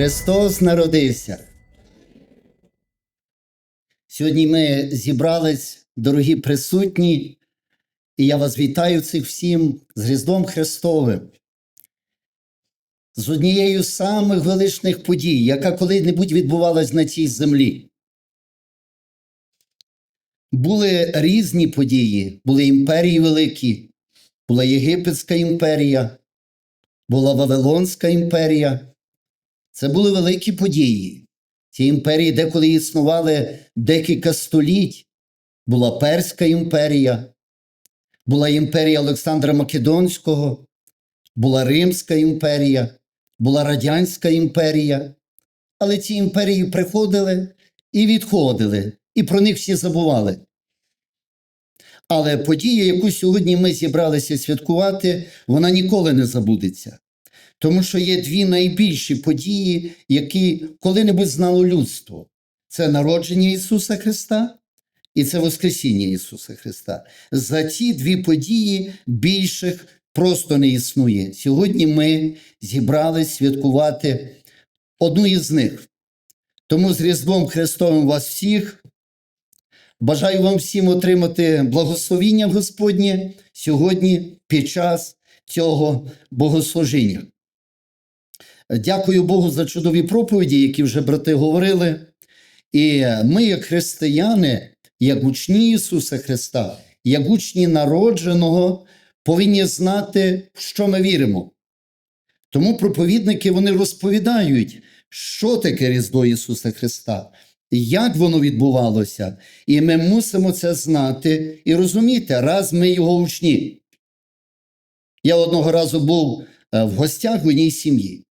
Христос народився. Сьогодні ми зібрались, дорогі присутні, і я вас вітаю цих всім з Різдвом Христовим. З однією з самих величних подій, яка коли-небудь відбувалась на цій землі. Були різні події, були імперії великі, була Єгипетська імперія, була Вавилонська імперія. Це були великі події. Ці імперії деколи існували декілька століть. Була Перська імперія, була імперія Олександра Македонського, була Римська імперія, була Радянська імперія. Але ці імперії приходили і відходили, і про них всі забували. Але подія, яку сьогодні ми зібралися святкувати, вона ніколи не забудеться. Тому що є дві найбільші події, які коли-небудь знало людство: це народження Ісуса Христа і це Воскресіння Ісуса Христа. За ці дві події більших просто не існує. Сьогодні ми зібрались святкувати одну із них. Тому з Різдвом Христовим вас всіх. Бажаю вам всім отримати благословіння Господнє сьогодні під час цього богослужіння. Дякую Богу за чудові проповіді, які вже брати говорили. І ми, як християни, як учні Ісуса Христа, як учні народженого, повинні знати, в що ми віримо. Тому проповідники вони розповідають, що таке Різдво Ісуса Христа, як воно відбувалося. І ми мусимо це знати і розуміти, раз ми його учні. Я одного разу був е, в гостях в одній сім'ї.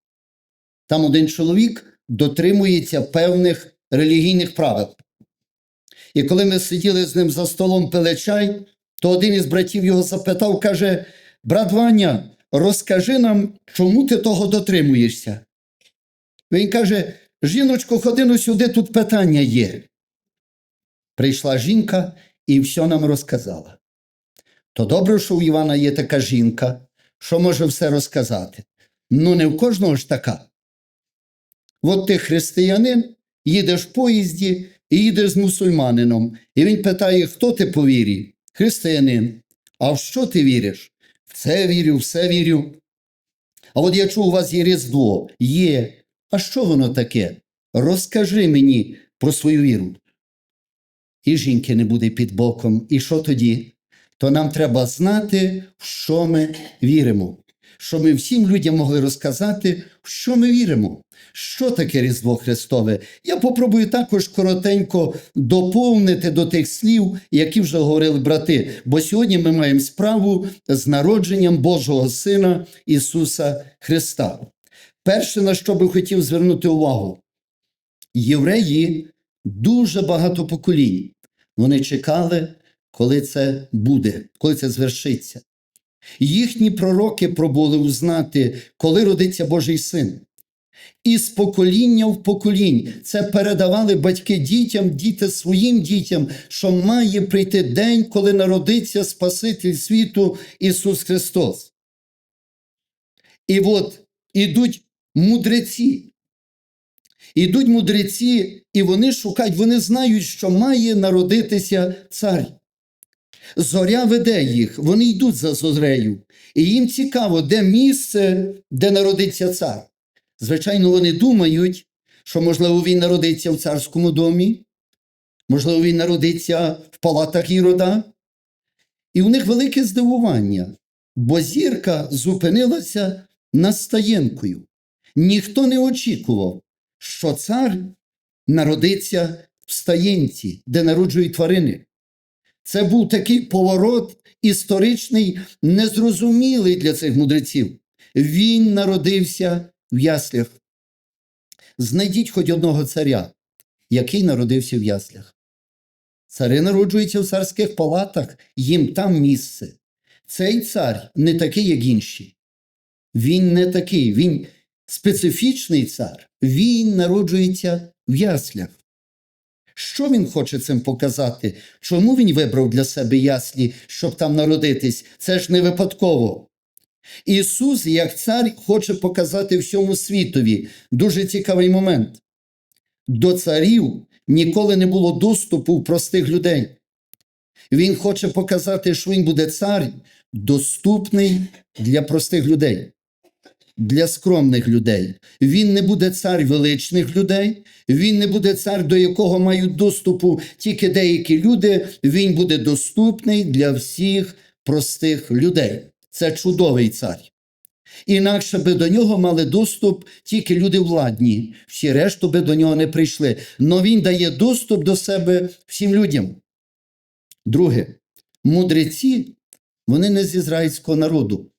Там один чоловік дотримується певних релігійних правил. І коли ми сиділи з ним за столом пили чай, то один із братів його запитав, каже: Брат Ваня, розкажи нам, чому ти того дотримуєшся? Він каже: Жіночко, ходи ну сюди, тут питання є. Прийшла жінка і все нам розказала. То добре, що у Івана є така жінка, що може все розказати. Ну, не в кожного ж така. От ти християнин, їдеш в поїзді і їдеш з мусульманином. І він питає, хто ти по вірі? Християнин. А в що ти віриш? В це вірю, все вірю. А от я чув, у вас є Різдво. Є. А що воно таке? Розкажи мені про свою віру. І жінки не буде під боком. І що тоді? То нам треба знати, в що ми віримо. Щоб ми всім людям могли розказати, в що ми віримо. Що таке Різдво Христове? Я попробую також коротенько доповнити до тих слів, які вже говорили брати. Бо сьогодні ми маємо справу з народженням Божого Сина Ісуса Христа. Перше, на що би хотів звернути увагу, євреї дуже багато поколінь. Вони чекали, коли це буде, коли це звершиться. Їхні пророки пробули узнати, коли родиться Божий син. І з покоління в поколінь це передавали батьки дітям, діти своїм дітям, що має прийти день, коли народиться Спаситель світу Ісус Христос. І от ідуть мудреці. Ідуть мудреці, і вони шукають, вони знають, що має народитися цар. Зоря веде їх, вони йдуть за зорею. І їм цікаво, де місце, де народиться цар. Звичайно, вони думають, що, можливо, він народиться в царському домі, можливо, він народиться в палатах Ірода. І у них велике здивування, бо зірка зупинилася над стаєнкою. Ніхто не очікував, що цар народиться в стаєнці, де народжують тварини. Це був такий поворот історичний, незрозумілий для цих мудреців. Він народився в яслях. Знайдіть хоч одного царя, який народився в яслях. Цари народжуються в царських палатах, їм там місце. Цей цар не такий, як інші. Він не такий, він специфічний цар. Він народжується в яслях. Що він хоче цим показати? Чому він вибрав для себе яслі, щоб там народитись? Це ж не випадково. Ісус, як цар, хоче показати всьому світові дуже цікавий момент. До царів ніколи не було доступу в простих людей. Він хоче показати, що він буде цар, доступний для простих людей, для скромних людей. Він не буде цар величних людей, він не буде цар, до якого мають доступу тільки деякі люди. Він буде доступний для всіх простих людей. Це чудовий цар. Інакше би до нього мали доступ тільки люди владні, всі решту би до нього не прийшли. Но він дає доступ до себе всім людям. Друге, мудреці, вони не з ізраїльського народу.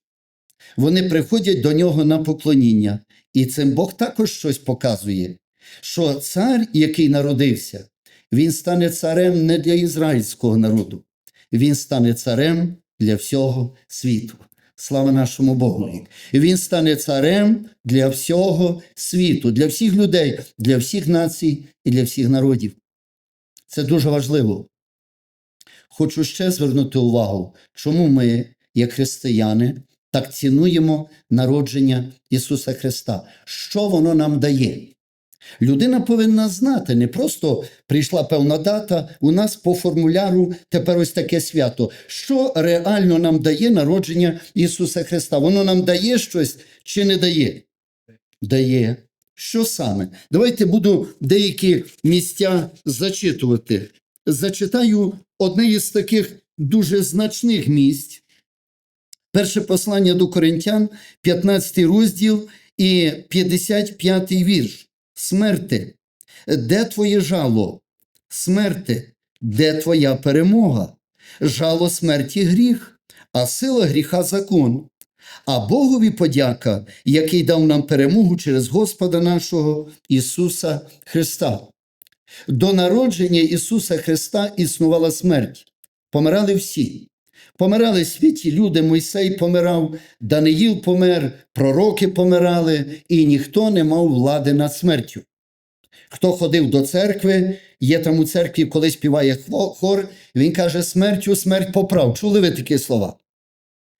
Вони приходять до нього на поклоніння. І цим Бог також щось показує, що цар, який народився, він стане царем не для ізраїльського народу, він стане царем для всього світу. Слава нашому Богу. Він стане царем для всього світу, для всіх людей, для всіх націй і для всіх народів. Це дуже важливо. Хочу ще звернути увагу, чому ми, як християни, так цінуємо народження Ісуса Христа. Що воно нам дає? Людина повинна знати, не просто прийшла певна дата, у нас по формуляру тепер ось таке свято. Що реально нам дає народження Ісуса Христа? Воно нам дає щось чи не дає? Дає. Що саме? Давайте буду деякі місця зачитувати. Зачитаю одне із таких дуже значних місць. Перше послання до Коринтян, 15 розділ і 55 вірш. Смерти, де твоє жало? Смерти, де твоя перемога? Жало смерті гріх, а сила гріха закон. А Богові подяка, який дав нам перемогу через Господа нашого Ісуса Христа. До народження Ісуса Христа існувала смерть. Помирали всі. Помирали святі люди, Мойсей помирав, Даниїл помер, пророки помирали, і ніхто не мав влади над смертю. Хто ходив до церкви, є там у церкві, коли співає хор, він каже: смертю, смерть поправ. Чули ви такі слова?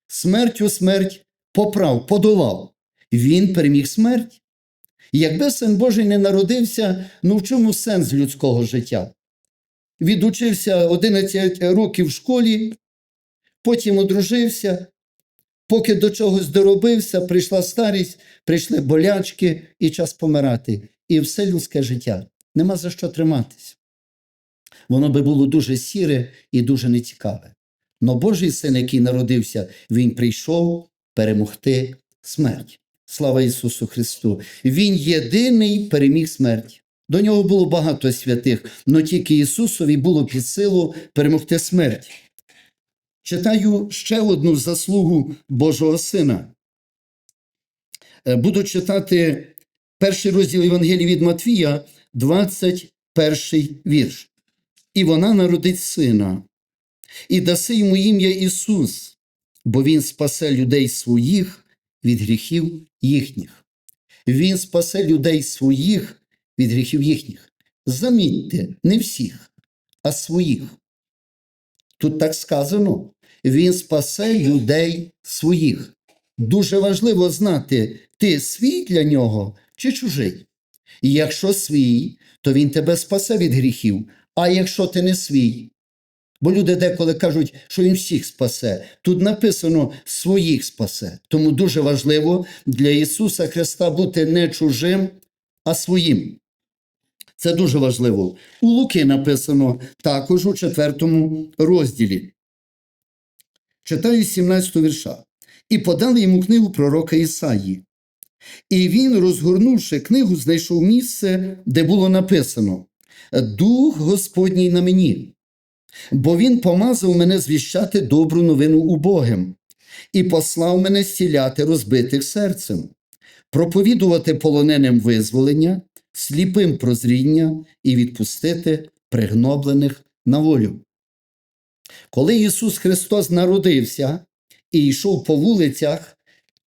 Смертю, смерть поправ, подолав. Він переміг смерть. Якби син Божий не народився, ну в чому сенс людського життя? Відучився 11 років в школі, потім одружився, поки до чогось доробився, прийшла старість, прийшли болячки і час помирати. І все людське життя. Нема за що триматись. Воно би було дуже сіре і дуже нецікаве. Но Божий син, який народився, він прийшов перемогти смерть. Слава Ісусу Христу! Він єдиний переміг смерть. До нього було багато святих, але тільки Ісусові було під силу перемогти смерть. Читаю ще одну заслугу Божого Сина. Е, Буду читати перший розділ Євангелії від Матвія, 21 вірш. І вона народить сина, і даси йому ім'я Ісус, бо Він спасе людей своїх від гріхів їхніх. Він спасе людей своїх від гріхів їхніх. Замітьте, не всіх, а своїх. Тут так сказано: Він спасе людей своїх. Дуже важливо знати, ти свій для нього чи чужий. І якщо свій, то він тебе спасе від гріхів. А якщо ти не свій, бо люди деколи кажуть, що він всіх спасе. Тут написано своїх спасе. Тому дуже важливо для Ісуса Христа бути не чужим, а своїм. Це дуже важливо. У Луки написано також у четвертому розділі. Читаю 17 вірша. І подали йому книгу пророка Ісаї. І він, розгорнувши книгу, знайшов місце, де було написано: Дух Господній на мені, бо він помазав мене звіщати добру новину убогим і послав мене зціляти розбитих серцем, проповідувати полоненим визволення, сліпим прозріння і відпустити пригноблених на волю. Коли Ісус Христос народився і йшов по вулицях,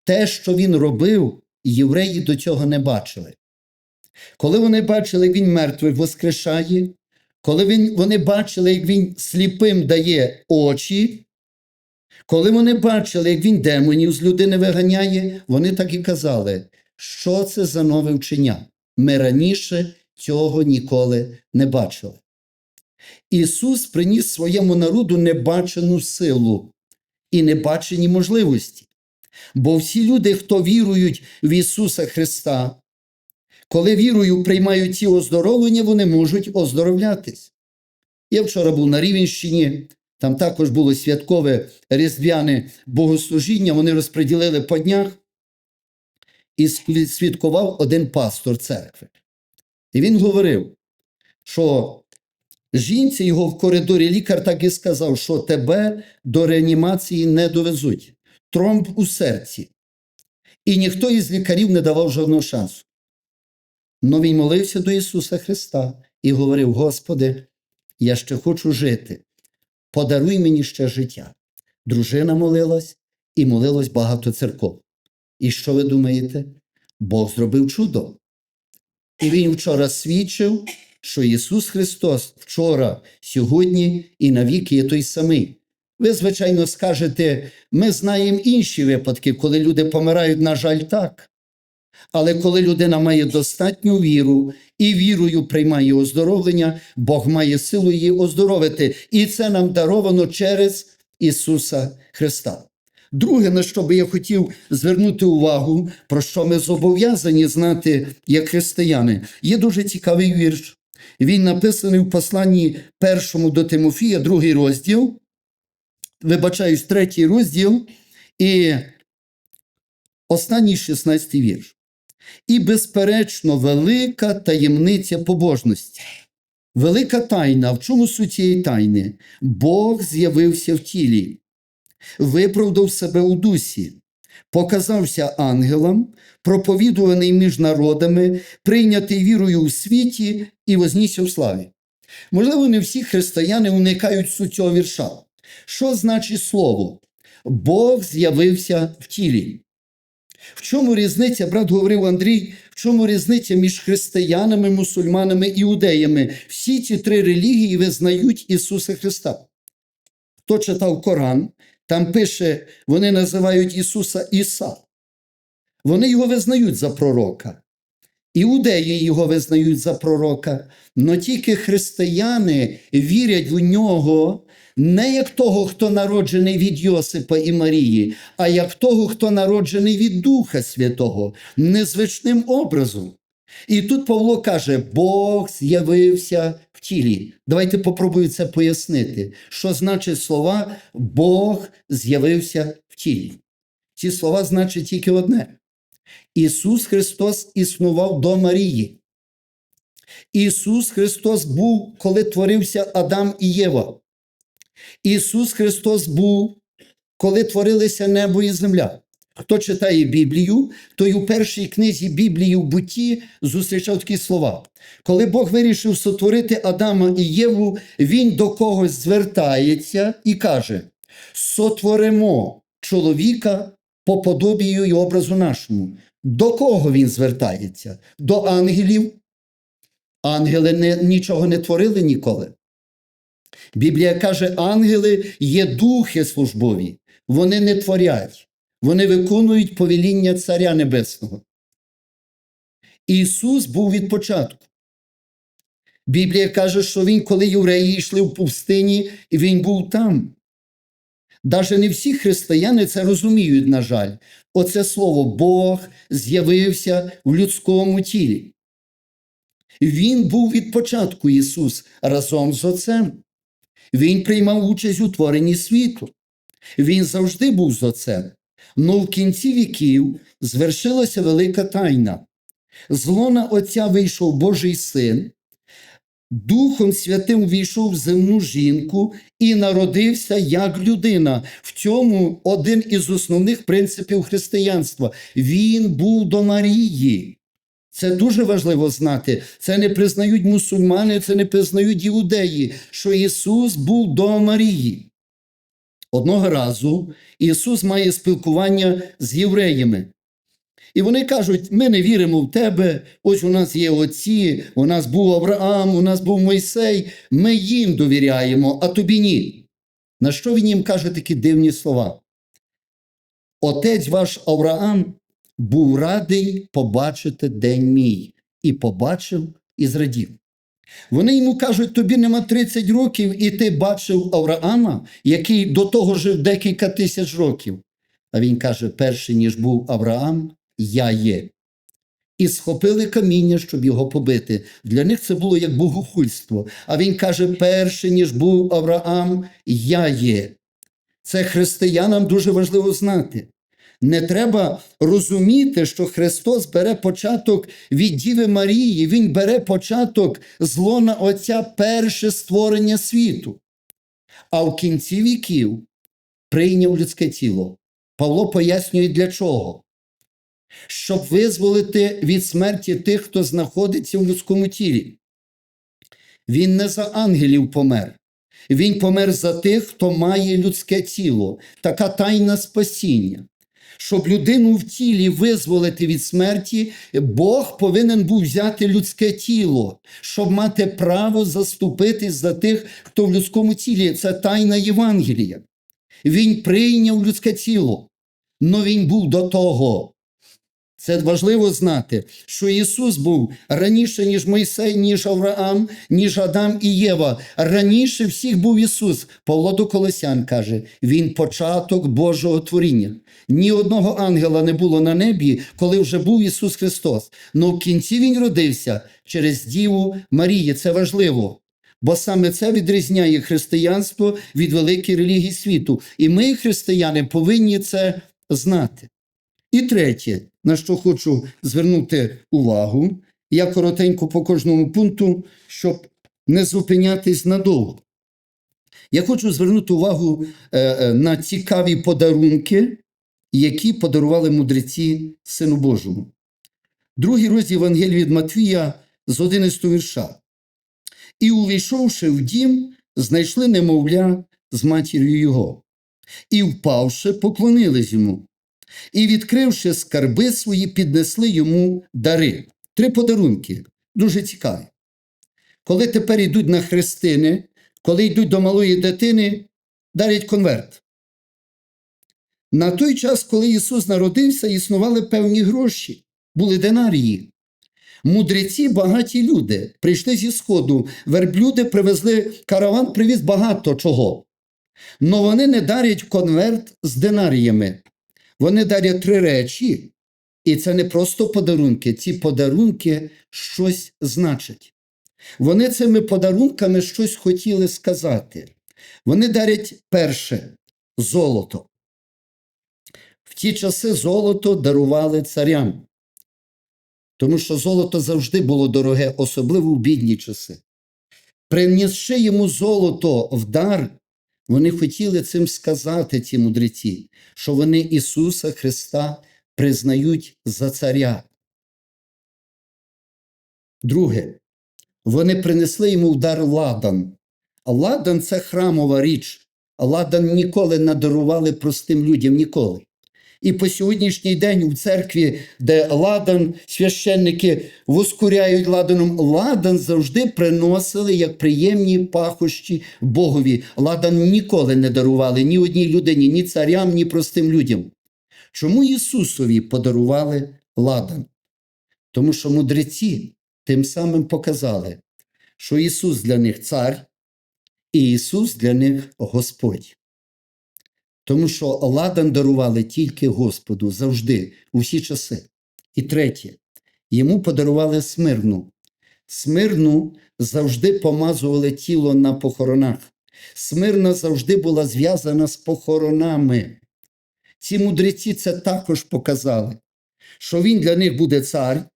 те, що Він робив, євреї до цього не бачили. Коли вони бачили, як Він мертвий воскрешає, коли він, вони бачили, як Він сліпим дає очі, Коли вони бачили, як він демонів з людини виганяє, вони так і казали, що це за нове вчення. Ми раніше цього ніколи не бачили. Ісус приніс своєму народу небачену силу і небачені можливості. Бо всі люди, хто вірують в Ісуса Христа, коли вірою приймають ці оздоровлення, вони можуть оздоровлятись. Я вчора був на Рівенщині, там також було святкове різдвяне богослужіння, вони розподілили по днях і свідкував один пастор церкви. І він говорив, що жінці його в коридорі лікар так і сказав, що тебе до реанімації не довезуть. Тромб у серці. І ніхто із лікарів не давав жодного шансу. Но він молився до Ісуса Христа і говорив: Господи, я ще хочу жити. Подаруй мені ще життя. Дружина молилась і молилось багато церков. І що ви думаєте? Бог зробив чудо. І Він вчора свідчив, що Ісус Христос вчора, сьогодні і навіки є той самий. Ви, звичайно, скажете, ми знаємо інші випадки, коли люди помирають, на жаль, так. Але коли людина має достатню віру і вірою приймає оздоровлення, Бог має силу її оздоровити. І це нам даровано через Ісуса Христа. Друге, на що би я хотів звернути увагу, про що ми зобов'язані знати як християни, є дуже цікавий вірш. Він написаний в посланні першому до Тимофія, другий розділ. Вибачаюсь, третій розділ і останній 16 вірш. І, безперечно, велика таємниця побожності. Велика тайна, в чому суть цієї тайни? Бог з'явився в тілі, виправдав себе у дусі, показався ангелам, проповідуваний між народами, прийнятий вірою у світі і вознісся в славі. Можливо, не всі християни уникають суть цього вірша. Що значить слово? Бог з'явився в тілі. В чому різниця, брат говорив Андрій, в чому різниця між християнами, мусульманами і іудеями? Всі ці три релігії визнають Ісуса Христа. Хто читав Коран, там пише, вони називають Ісуса Іса. Вони його визнають за пророка. Іудеї його визнають за пророка, але тільки християни вірять в нього не як того, хто народжений від Йосипа і Марії, а як того, хто народжений від Духа Святого, незвичним образом. І тут Павло каже: Бог з'явився в тілі. Давайте попробую це пояснити. Що значить слова Бог з'явився в тілі? Ці слова значать тільки одне. Ісус Христос існував до Марії. Ісус Христос був, коли творився Адам і Єва. Ісус Христос був, коли творилися небо і земля. Хто читає Біблію, той у першій книзі Біблії в буті зустрічав такі слова. Коли Бог вирішив сотворити Адама і Єву, Він до когось звертається і каже: сотворимо чоловіка по подобію і образу нашому. До кого він звертається? До ангелів. Ангели не, нічого не творили ніколи. Біблія каже, ангели є духи службові, вони не творять, вони виконують повеління Царя Небесного. Ісус був від початку. Біблія каже, що Він, коли євреї йшли в пустині, Він був там. Даже не всі християни це розуміють, на жаль. Оце слово Бог з'явився в людському тілі. Він був від початку Ісус разом з Отцем. Він приймав участь у творенні світу. Він завжди був з Отцем. Но в кінці віків звершилася велика тайна. З лона Отця вийшов Божий син, Духом Святим війшов в земну жінку і народився як людина. В цьому один із основних принципів християнства. Він був до Марії. Це дуже важливо знати. Це не признають мусульмани, це не признають іудеї, що Ісус був до Марії. Одного разу Ісус має спілкування з євреями. І вони кажуть: ми не віримо в тебе. Ось у нас є отці, у нас був Авраам, у нас був Мойсей. Ми їм довіряємо, а тобі ні. На що він їм каже такі дивні слова? Отець ваш Авраам був радий побачити день мій, і побачив і зрадів. Вони йому кажуть: тобі нема 30 років, і ти бачив Авраама, який до того жив декілька тисяч років. А він каже: перший ніж був Авраам, я є. І схопили каміння, щоб його побити. Для них це було як богохульство. А він каже: перший ніж був Авраам, я є. Це християнам дуже важливо знати. Не треба розуміти, що Христос бере початок від Діви Марії, Він бере початок з лона Отця перше створення світу. А в кінці віків прийняв людське тіло. Павло пояснює, для чого? Щоб визволити від смерті тих, хто знаходиться в людському тілі. Він не за ангелів помер. Він помер за тих, хто має людське тіло, така тайна спасіння. Щоб людину в тілі визволити від смерті, Бог повинен був взяти людське тіло, щоб мати право заступитись за тих, хто в людському тілі. Це тайна Євангелія. Він прийняв людське тіло, але він був до того. Це важливо знати, що Ісус був раніше, ніж Мойсей, ніж Авраам, ніж Адам і Єва. Раніше всіх був Ісус. Павло до Колосян каже: Він початок Божого творіння. Ні одного ангела не було на небі, коли вже був Ісус Христос. Но в кінці Він родився через Діву Марії. Це важливо. Бо саме це відрізняє християнство від великої релігії світу. І ми, християни, повинні це знати. І третє, на що хочу звернути увагу, я коротенько по кожному пункту, щоб не зупинятись надовго. Я хочу звернути увагу е, е, на цікаві подарунки, які подарували мудреці Сину Божому. Другий розділ Євангелія від Матвія з 11 вірша. І, увійшовши в дім, знайшли немовля з матір'ю його, і, впавши, поклонились йому. І, відкривши скарби свої, піднесли йому дари. Три подарунки. Дуже цікаві. Коли тепер йдуть на хрестини, коли йдуть до малої дитини, дарять конверт. На той час, коли Ісус народився, існували певні гроші, були динарії. Мудреці багаті люди прийшли зі сходу, верблюди привезли караван, привіз багато чого. Но вони не дарять конверт з динаріями. Вони дарять три речі, і це не просто подарунки. Ці подарунки щось значать. Вони цими подарунками щось хотіли сказати. Вони дарять перше золото. В ті часи золото дарували царям, тому що золото завжди було дороге, особливо в бідні часи. Принісши йому золото в дар, вони хотіли цим сказати, ці мудреці, що вони Ісуса Христа признають за царя. Друге, вони принесли йому удар ладан. ладан. Ладан це храмова річ. Ладан ніколи не дарували простим людям ніколи. І по сьогоднішній день у церкві, де ладан, священники воскуряють ладаном, ладан завжди приносили як приємні пахощі Богові. Ладан ніколи не дарували ні одній людині, ні царям, ні простим людям. Чому Ісусові подарували ладан? Тому що мудреці тим самим показали, що Ісус для них цар, і Ісус для них Господь. Тому що ладан дарували тільки Господу завжди, у всі часи. І третє, йому подарували смирну. Смирну завжди помазували тіло на похоронах. Смирна завжди була зв'язана з похоронами. Ці мудреці це також показали, що він для них буде цар,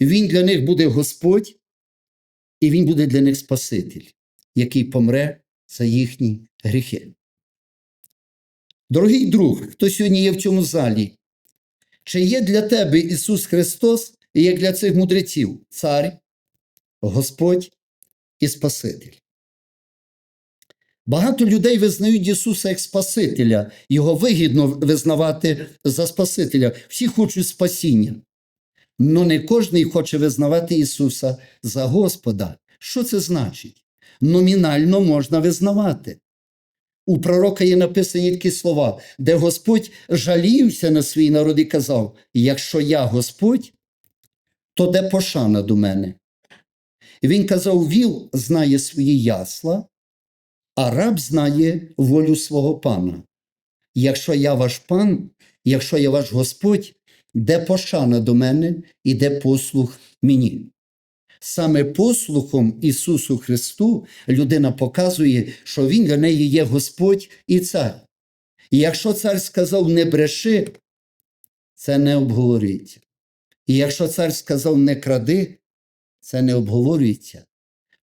він для них буде Господь, і він буде для них Спаситель, який помре за їхні гріхи. Дорогий друг, хто сьогодні є в цьому залі, чи є для тебе Ісус Христос, і як для цих мудреців, Цар, Господь і Спаситель? Багато людей визнають Ісуса як Спасителя, його вигідно визнавати за Спасителя. Всі хочуть спасіння. Но не кожен хоче визнавати Ісуса за Господа. Що це значить? Номінально можна визнавати. У пророка є написані такі слова, де Господь жалівся на свій народ і казав: якщо я Господь, то де пошана до мене? Він казав: Віл знає свої ясла, а раб знає волю свого пана. Якщо я ваш пан, якщо я ваш Господь, де пошана до мене і де послух мені. Саме послухом Ісусу Христу людина показує, що Він для неї є Господь і цар. І якщо цар сказав не бреши, це не обговорюється. І якщо цар сказав не кради, це не обговорюється.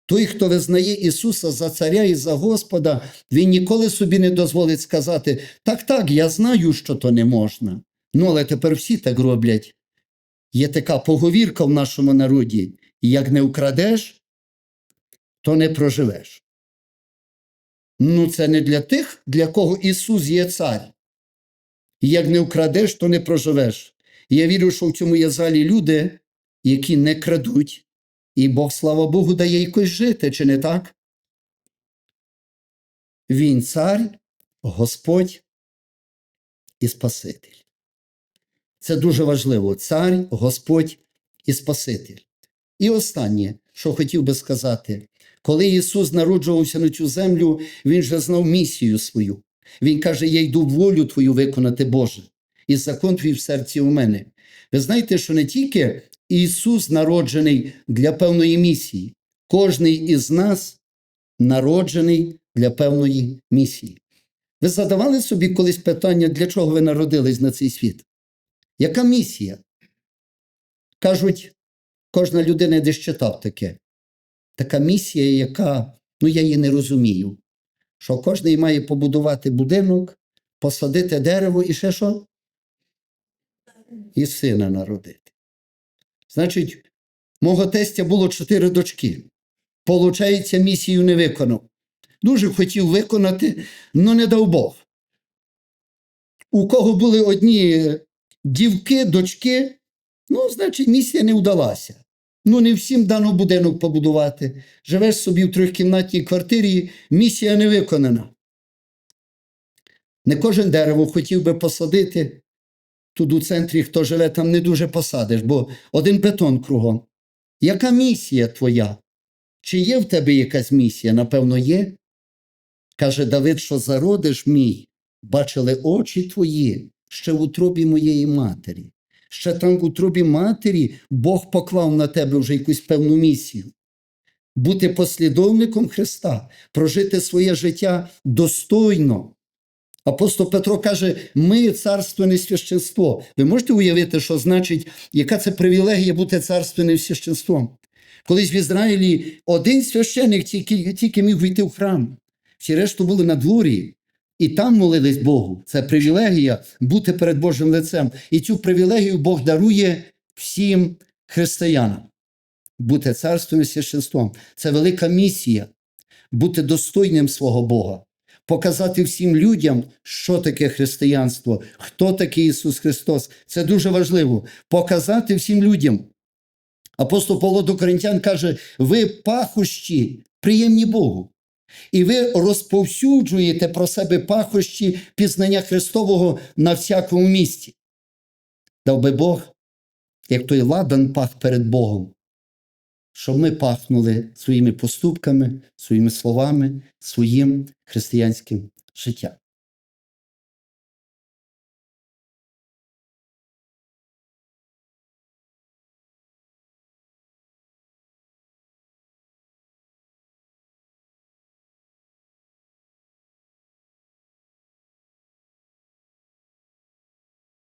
Той, хто визнає Ісуса за царя і за Господа, він ніколи собі не дозволить сказати: так, так, я знаю, що то не можна. Ну, але тепер всі так роблять. Є така поговірка в нашому народі: як не украдеш, то не проживеш. Ну, це не для тих, для кого Ісус є цар. Як не украдеш, то не проживеш. І я вірю, що в цьому є залі люди, які не крадуть, і Бог, слава Богу, дає якось жити, чи не так? Він цар, Господь і Спаситель. Це дуже важливо. Цар, Господь і Спаситель. І останнє, що хотів би сказати, коли Ісус народжувався на цю землю, Він же знав місію свою. Він каже: Я йду волю Твою виконати, Боже, і закон твій в серці у мене. Ви знаєте, що не тільки Ісус народжений для певної місії, кожний із нас народжений для певної місії. Ви задавали собі колись питання, для чого ви народились на цей світ? Яка місія? Кажуть, кожна людина десь читав таке. Така місія, яка, ну я її не розумію. Що кожен має побудувати будинок, посадити дерево і ще що? І сина народити. Значить, мого тестя було чотири дочки. Получається, місію не виконав. Дуже хотів виконати, але не дав Бог. У кого були одні дівки, дочки, ну, значить, місія не вдалася. Ну, не всім дано будинок побудувати. Живеш собі в трьохкімнатній квартирі, місія не виконана. Не кожен дерево хотів би посадити. Тут у центрі, хто живе, там не дуже посадиш, бо один бетон кругом. Яка місія твоя? Чи є в тебе якась місія? Напевно, є. Каже Давид, що зародиш мій, бачили очі твої ще в утробі моєї матері. Ще там в утробі матері Бог поклав на тебе вже якусь певну місію. Бути послідовником Христа, прожити своє життя достойно. Апостол Петро каже: ми царственне священство. Ви можете уявити, що значить, яка це привілегія бути царственним священством? Колись в Ізраїлі один священик тільки, тільки міг війти в храм. Всі решту були на дворі. І там молились Богу. Це привілегія бути перед Божим лицем. І цю привілегію Бог дарує всім християнам. Бути царством і священством. Це велика місія бути достойним свого Бога, показати всім людям, що таке християнство, хто такий Ісус Христос. Це дуже важливо. Показати всім людям. Апостол Павло до Коринтян каже: ви пахощі, приємні Богу. І ви розповсюджуєте про себе пахощі пізнання Христового на всякому місці. Дав би Бог, як той ладан пах перед Богом, щоб ми пахнули своїми поступками, своїми словами, своїм християнським життям.